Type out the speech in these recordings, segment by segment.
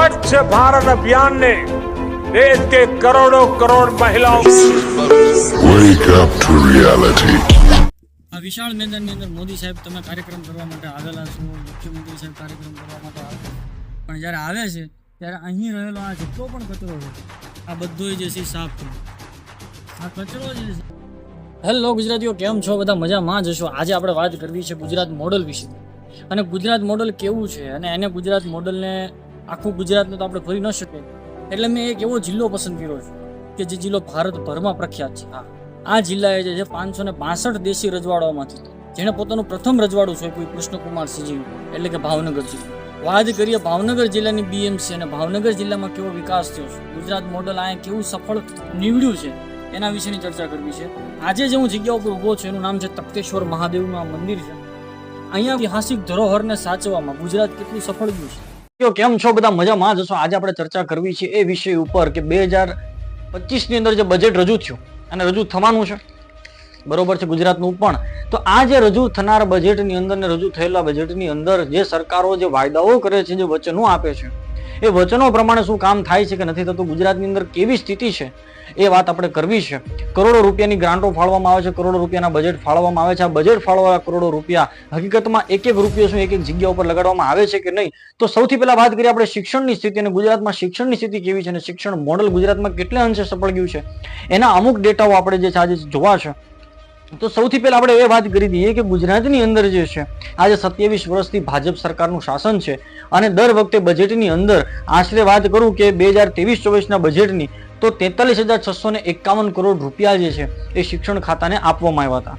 स्वच्छ भारत अभियान ने देश के करोड़ों करोड़ महिलाओं Wake up to reality. આ વિશાળ મેદાનની અંદર મોદી સાહેબ તમે કાર્યક્રમ કરવા માટે આવેલા છો મુખ્યમંત્રી સાહેબ કાર્યક્રમ કરવા માટે આવે પણ જ્યારે આવે છે ત્યારે અહીં રહેલો આ જેટલો પણ કચરો છે આ બધો જે છે એ સાફ કરો આ કચરો જે છે હેલો ગુજરાતીઓ કેમ છો બધા મજામાં જશો આજે આપણે વાત કરવી છે ગુજરાત મોડલ વિશે અને ગુજરાત મોડલ કેવું છે અને એને ગુજરાત મોડલને આખું ગુજરાતને તો આપણે ફરી ન શકીએ. એટલે મેં એક એવો જિલ્લો પસંદ કર્યો છે કે જે જિલ્લો ભારતભરમાં પ્રખ્યાત છે. હા. આ જિલ્લાએ જે છે પાંચસો ને પાસઠ દેશી રજવાડાઓમાંથી જેણે પોતાનું પ્રથમ રજવાડું સોંપ્યું કૃષ્ણકુમાર સિંહજી એટલે કે ભાવનગર જિલ્લો. વાત કરીએ ભાવનગર જિલ્લાની બીએમસી અને ભાવનગર જિલ્લામાં કેવો વિકાસ થયો છે? ગુજરાત મોડલ અહીંયા કેવું સફળ નીવડ્યું છે? એના વિશેની ચર્ચા કરવી છે. આજે જે હું જગ્યા ઉપર ઊભો છું, એનું નામ છે તપ્તેશ્વર મહાદેવનું આ મંદિર છે. અહીંયા ઐતિહાસિક ધરોહરને સાચવવામાં ગુજરાત કેટલું સફળ ગયું છે? તો કેમ છો? બધા મજામાં જશો આજે આપણે ચર્ચા કરવી છે એ વિષય ઉપર કે બે હજાર પચીસની અંદર જે બજેટ રજૂ થયું, અને રજૂ થવાનું છે. બરોબર છે ગુજરાતનું પણ. તો આ જે રજૂ થનાર બજેટની અંદર ને રજૂ થયેલા બજેટની અંદર જે સરકારો જે વાયદાઓ કરે છે, જે વચનો આપે છે એ વચનો પ્રમાણે શું કામ થાય છે કે નથી થતું? ગુજરાતની અંદર કેવી સ્થિતિ છે? એ વાત આપણે કરવી છે. કરોડો રૂપિયાની ગ્રાન્ટો ફાળવવામાં આવે છે, કરોડો રૂપિયાના બજેટ ફાળવવામાં આવે છે. આ બજેટ ફાળવવા કરોડો રૂપિયા હકીકતમાં એક એક રૂપિયો શું એક એક જગ્યા ઉપર લગાડવામાં આવે છે કે નહીં? તો સૌથી પહેલા વાત કરીએ આપણે શિક્ષણની સ્થિતિ અને ગુજરાતમાં શિક્ષણની સ્થિતિ કેવી છે અને શિક્ષણ મોડલ ગુજરાતમાં કેટલા અંશે સફળ ગયું છે? એના અમુક ડેટાઓ આપણે જે છે આજે જોવા છે. તો સૌથી પહેલા આપણે એ વાત કરી દઈએ કે ગુજરાતની અંદર જે છે, આજે સત્યાવીસ વર્ષથી ભાજપ સરકારનું શાસન છે અને દર વખતે બજેટની અંદર આશરે વાત કરું કે બે હજાર ત્રેવીસ ચોવીસના બજેટની તો તેતાલીસ હજાર છસો ને એકાવન કરોડ રૂપિયા જે છે, એ શિક્ષણ ખાતાને આપવામાં આવ્યા હતા.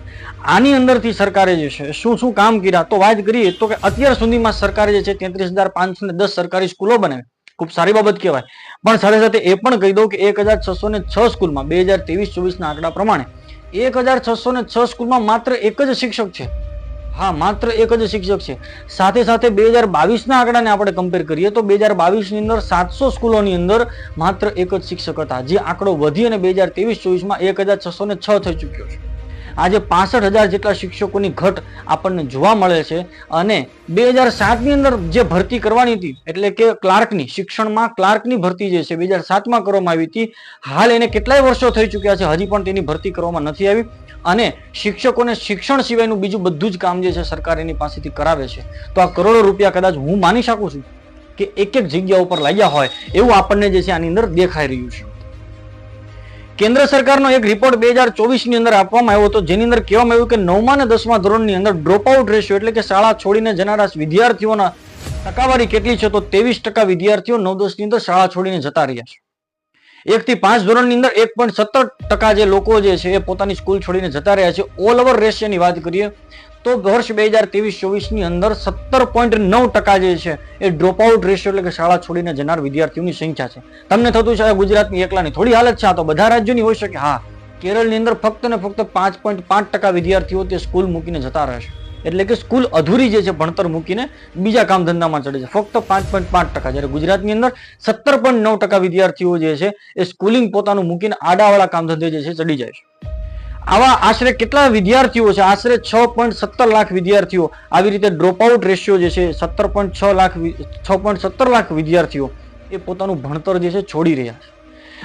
આની અંદરથી સરકારે જે છે, શું શું કામ કર્યા? તો વાત કરીએ તો કે અત્યાર સુધીમાં સરકારે જે છે, તેત્રીસ હજાર પાંચસો ને દસ સરકારી સ્કૂલો બનાવી. ખૂબ સારી બાબત કહેવાય. પણ સાથે સાથે એ પણ કહી દઉં કે એક હજાર છસો ને છ સ્કૂલમાં બે હજાર ત્રેવીસ ચોવીસના આંકડા પ્રમાણે એક હજાર છસો ને છ સ્કૂલમાં માત્ર એક જ શિક્ષક છે. હા, માત્ર એક જ શિક્ષક છે. સાથે સાથે બે હજાર બાવીસના આંકડાને આપણે કમ્પેર કરીએ તો બે હજાર બાવીસની અંદર સાતસો સ્કૂલોની અંદર માત્ર એક જ શિક્ષક હતા. જે આંકડો વધી અને બે હજાર ત્રેવીસ ચોવીસમાં એક હજાર છસો ને છ થઈ ચૂક્યો છે. આજે પાસઠ હજાર જેટલા શિક્ષકોની ઘટ આપણને જોવા મળે છે અને બે હજાર સાતની અંદર જે ભરતી કરવાની હતી, એટલે કે ક્લાર્કની, શિક્ષણમાં ક્લાર્કની ભરતી જે છે, બે હજાર સાતમાં કરવામાં આવી હતી. હાલ એને કેટલાય વર્ષો થઈ ચૂક્યા છે, હજી પણ તેની ભરતી કરવામાં નથી આવી અને શિક્ષકોને શિક્ષણ સિવાયનું બીજું બધું જ કામ જે છે, સરકાર એની પાસેથી કરાવે છે. તો આ કરોડો રૂપિયા કદાચ હું માની શકું છું કે એક એક જગ્યા ઉપર લાગ્યા હોય એવું આપણને જે છે, આની અંદર દેખાઈ રહ્યું છે. કેન્દ્ર સરકારનો એક રિપોર્ટ બે હજાર ચોવીસની અંદર આપવામાં આવ્યો હતો, જેની અંદર કહેવામાં આવ્યું કે નવમા અને દસમા ધોરણની અંદર ડ્રોપઆઉટ રેશિયો એટલે કે શાળા છોડીને જનારા વિદ્યાર્થીઓના ટકાવારી કેટલી છે તો ત્રેવીસ ટકા વિદ્યાર્થીઓ નવ દસની અંદર શાળા છોડીને જતા રહ્યા છે. એકથી પાંચ ધોરણની અંદર એક પોઈન્ટ સત્તર ટકા જે લોકો જે છે એ પોતાની સ્કૂલ છોડીને જતા રહ્યા છે. ઓલ ઓવર રેશિયોની વાત કરીએ તો વર્ષ બે હજાર ત્રેવીસ ચોવીસની અંદર સત્તર પોઈન્ટ નવ ટકા જે છે એ ડ્રોપ આઉટ રેશિયો એટલે કે શાળા છોડીને જનાર વિદ્યાર્થીઓની સંખ્યા છે. તમને થતું છે ગુજરાતની એકલાની થોડી હાલત છે, આ તો બધા રાજ્યોની હોઈ શકે હા, કેરળની અંદર ફક્ત ને ફક્ત પાંચ પોઈન્ટ પાંચ ટકા વિદ્યાર્થીઓ તે સ્કૂલ મૂકીને જતા રહે છે. એટલે કે સ્કૂલ અધૂરી જે છે ભણતર મૂકીને બીજા કામ ધંધામાં ચડે છે. ફક્ત પાંચ પોઈન્ટ પાંચ ટકા જ્યારે ગુજરાતની અંદર સત્તર પોઈન્ટ નવ ટકા વિદ્યાર્થીઓ જે છે એ સ્કૂલિંગ પોતાનું મૂકીને આડાવાળા કામ ધંધે જે છે ચડી જાય છે. આવા આશરે કેટલા વિદ્યાર્થીઓ છે? આશરે છ પોઈન્ટ સત્તર લાખ વિદ્યાર્થીઓ. આવી રીતે ડ્રોપ આઉટ રેશિયો જે છે, સત્તર પોઈન્ટ છ લાખ છ પોઈન્ટ સત્તર લાખ વિદ્યાર્થીઓ એ પોતાનું ભણતર જે છે, છોડી રહ્યા છે.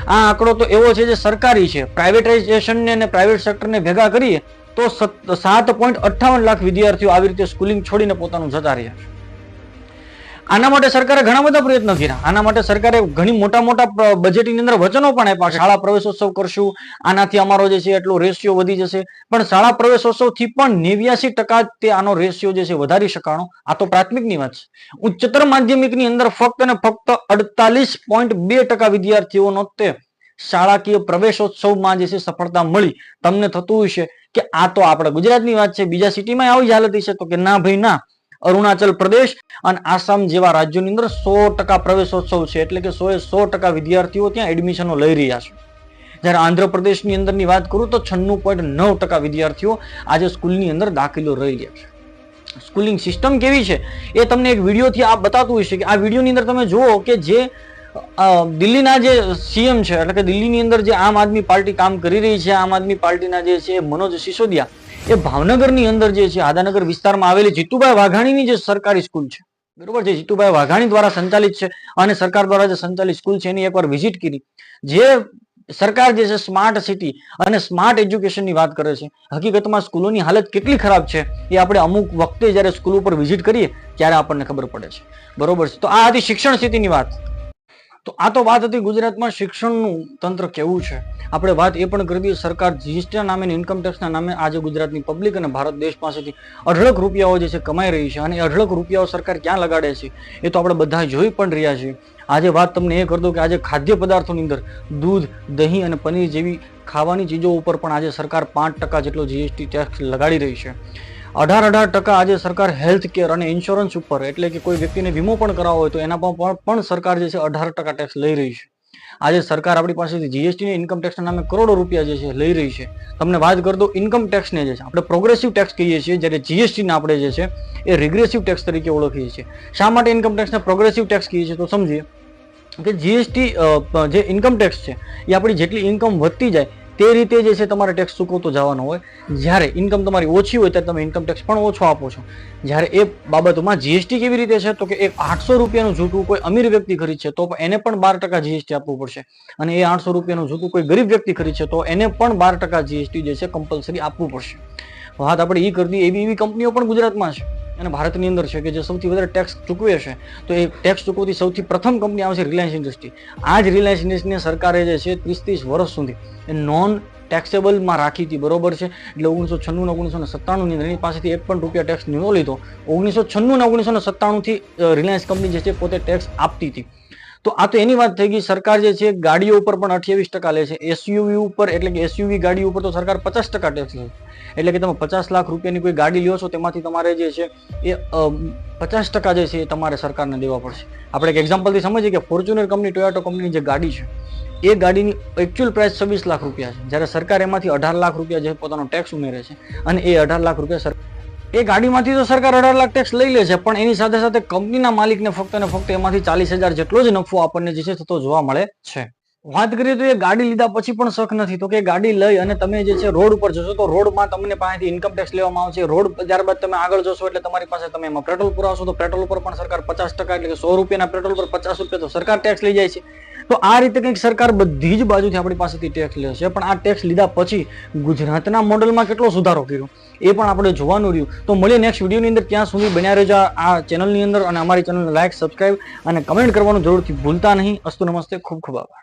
આ આંકડો તો એવો છે જે સરકારી છે. પ્રાઇવેટાઇઝેશનને અને પ્રાઇવેટ સેક્ટરને ભેગા કરીએ તો સાત પોઈન્ટ અઠ્ઠાવન લાખ વિદ્યાર્થીઓ આવી રીતે સ્કૂલિંગ છોડીને પોતાનું જતા રહ્યા છે. આના માટે સરકારે ઘણા બધા પ્રયત્નો કર્યા. આના માટે સરકારે ઘણી મોટા મોટા બજેટની અંદર વચનો પણ આપ્યા. શાળા પ્રવેશોત્સવ કરશું. આનાથી અમારો જે છે એટલો રેશિયો વધી જશે. પણ શાળા પ્રવેશોત્સવથી પણ નેવ્યાસી ટકા તે આનો રેશિયો જે છે વધારી શકાણો. આ તો પ્રાથમિકની વાત છે. ઉચ્ચતર માધ્યમિકની અંદર ફક્ત અને ફક્ત અડતાલીસ પોઈન્ટ બે ટકા વિદ્યાર્થીઓનો તે શાળાકીય પ્રવેશોત્સવમાં જે છે સફળતા મળી. તમને થતું હશે કે આ તો આપણે ગુજરાતની વાત છે. બીજા સિટીમાં આવી હાલત છે તો કે ના ભાઈ ના. અરુણાચલ પ્રદેશ અને આસામ જેવા રાજ્યોની અંદર સો ટકા પ્રવેશોત્સવ છે. એટલે કે સો એ સો ટકા વિદ્યાર્થીઓ ત્યાં એડમિશનો લઈ રહ્યા છે. જ્યારે આંધ્રપ્રદેશની અંદરની વાત કરું તો છન્નું પોઈન્ટ નવ ટકા વિદ્યાર્થીઓ આજે સ્કૂલની અંદર દાખલો રહી રહ્યા છે. સ્કૂલિંગ સિસ્ટમ કેવી છે? એ તમને એક વિડીયોથી આ બતાતું હશે કે આ વિડીયોની અંદર તમે જુઓ કે જે દિલ્હીના જે સીએમ છે, એટલે કે દિલ્હીની અંદર જે આમ આદમી પાર્ટી કામ કરી રહી છે, આમ આદમી પાર્ટીના જે છે મનોજ સિસોદિયા એ ભાવનગરની અંદર જે છે, આદાનગર વિસ્તારમાં આવેલી જીતુભાઈ વાઘાણીની જે સરકારી સ્કૂલ છે. બરોબર છે? જીતુભાઈ વાઘાણી દ્વારા સંચાલિત છે અને સરકાર દ્વારા જે સંચાલિત સ્કૂલ છે, એની એકવાર વિઝિટ કરી. જે સરકાર જે છે, સ્માર્ટ સિટી અને સ્માર્ટ એજ્યુકેશનની વાત કરે છે. હકીકતમાં સ્કૂલોની હાલત કેટલી ખરાબ છે, એ આપણે અમુક વખતે જ્યારે સ્કૂલ ઉપર વિઝિટ કરીએ, ત્યારે આપણને ખબર પડે છે. બરોબર છે? તો આ હતી શિક્ષણ સ્થિતિની વાત. તો આ તો વાત હતી ગુજરાતમાં શિક્ષણનું તંત્ર કેવું છે? આપણે વાત એ પણ કરી દઈએ સરકાર જીએસટીના નામે અને ઇન્કમ ટેક્સના નામે આજે ગુજરાતની પબ્લિક અને ભારત દેશ પાસેથી અઢળક રૂપિયાઓ જે છે કમાઈ રહી છે અને અઢળક રૂપિયાઓ સરકાર ક્યાં લગાડે છે? એ તો આપણે બધા જોઈ પણ રહ્યા છીએ. આજે વાત તમને એ કરી દઉં કે આજે ખાદ્ય પદાર્થોની અંદર દૂધ, દહીં અને પનીર જેવી ખાવાની ચીજો ઉપર પણ આજે સરકાર પાંચ ટકા જેટલો જીએસટી ટેક્સ લગાડી રહી છે. અઢાર અઢાર ટકા આજે સરકાર હેલ્થ કેર અને ઇન્સ્યોરન્સ ઉપર, એટલે કે કોઈ વ્યક્તિને વીમો પણ કરાવવો હોય તો એના પર પણ સરકાર જે છે અઢાર ટકા ટેક્સ લઈ રહી છે. આજે સરકાર આપણી પાસેથી જીએસટી ઇન્કમ ટેક્સના નામે કરોડો રૂપિયા જે છે લઈ રહી છે. તમને વાત કરી દો ઇન્કમ ટેક્સને જે છે. આપણે પ્રોગ્રેસિવ ટેક્સ કહીએ છીએ, જ્યારે જીએસટીને આપણે જે છે એ રિગ્રેસિવ ટેક્સ તરીકે ઓળખીએ છીએ. શા માટે ઇન્કમ ટેક્સને પ્રોગ્રેસિવ ટેક્સ કહીએ છીએ? તો સમજીએ કે જીએસટી જે ઇન્કમ ટેક્સ છે, એ આપણી જેટલી ઇન્કમ વધતી જાય તે રીતે જે છે તમારે ટેક્સ ચૂકવતો જવાનો હોય. જ્યારે ઇન્કમ તમારી ઓછી હોય, ત્યારે તમે ઇન્કમ ટેક્સ પણ ઓછો આપો છો. જ્યારે એ બાબતોમાં જીએસટી કેવી રીતે છે? તો કે એક આઠસો રૂપિયાનું જૂતું કોઈ અમીર વ્યક્તિ ખરીદશે, તો એને પણ બાર ટકા જીએસટી આપવું પડશે. અને એ આઠસો રૂપિયાનું જૂતું કોઈ ગરીબ વ્યક્તિ ખરીદશે, તો એને પણ બાર ટકા જીએસટી જે છે કમ્પલસરી આપવું પડશે. વાત આપણે એ કરતી એવી એવી કંપનીઓ પણ ગુજરાતમાં છે. અને ભારતની અંદર છે કે જે સૌથી વધારે ટેક્સ ચૂકવે છે, તો એ ટેક્સ ચૂકવતી સૌથી પ્રથમ કંપની આવશે રિલાયન્સ ઇન્ડસ્ટ્રી આ જ રિલાયન્સ ઇન્ડસ્ટ્રીને સરકારે જે છે ત્રીસ ત્રીસ વર્ષ સુધી એ નોન ટેક્સેબલમાં રાખી હતી, બરોબર છે? એટલે ઓગણીસો છન્નું ઓગણીસો ને સત્તાણુંની એની પાસેથી એક પણ રૂપિયા ટેક્સ નહોતો લીધો. ઓગણીસો છન્નું ઓગણીસો ને સત્તાણુંથી રિલાયન્સ કંપની જે છે પોતે ટેક્સ આપતી હતી. તો આ તો એની વાત થઈ ગઈ, સરકાર જે છે ગાડીઓ ઉપર પણ અઠ્યાવીસ ટકા લે છે. એસયુવી ઉપર, એટલે કે એસયુવી ગાડી ઉપર તો સરકાર પચાસ ટકા ટેક્સ લે એટલે કે તમે પચાસ લાખ રૂપિયાની કોઈ ગાડી લ્યો છો, તેમાંથી તમારે જે છે એ પચાસ ટકા જે છે એ તમારે સરકારને દેવા પડશે. આપણે એક એક્ઝામ્પલથી સમજીએ કે ફોર્ચ્યુનર કંપની ટોયોટો કંપનીની જે ગાડી છે, એ ગાડીની એકચ્યુઅલ પ્રાઇસ છવ્વીસ લાખ રૂપિયા છે. જ્યારે સરકાર એમાંથી અઢાર લાખ રૂપિયા જે પોતાનો ટેક્સ ઉમેરે છે અને એ અઢાર લાખ રૂપિયા સર એ ગાડીમાંથી તો સરકાર અઢાર લાખ ટેક્સ લઈ લે છે, પણ એની સાથે સાથે કંપનીના માલિકને ફક્ત ને ફક્ત એમાંથી ચાલીસ હજાર જેટલો જ નફો આપણને જે છે થતો જોવા મળે છે. વાત કરીએ તો એ ગાડી લીધા પછી પણ શક નથી, તો કે ગાડી લઈ અને તમે જે છે રોડ ઉપર જશો તો રોડમાં તમને પાસેથી ઇન્કમ ટેક્સ લેવામાં આવશે, રોડ ત્યારબાદ તમે આગળ જશો એટલે તમારી પાસે તમે એમાં પેટ્રોલ પુરાવશો તો પેટ્રોલ ઉપર પણ સરકાર પચાસ ટકા એટલે કે સો રૂપિયાના પેટ્રોલ પર પચાસ રૂપિયા તો સરકાર ટેક્સ લઈ જાય છે. તો આ રીતે કંઈક સરકાર બધી જ બાજુથી આપણી પાસેથી ટેક્સ લે પણ આ ટેક્સ લીધા પછી ગુજરાતના મોડલમાં કેટલો સુધારો કર્યો? એ પણ આપણે જોવાનું રહ્યું. તો મળીએ નેક્સ્ટ વિડીયોની અંદર. ત્યાં સુધી બન્યા રહેજો આ ચેનલની અંદર અને અમારી ચેનલને લાઇક સબસ્ક્રાઇબ અને કમેન્ટ કરવાનું જરૂરથી ભૂલતા નહીં. અસ્તુ નમસ્તે. ખૂબ ખૂબ આભાર.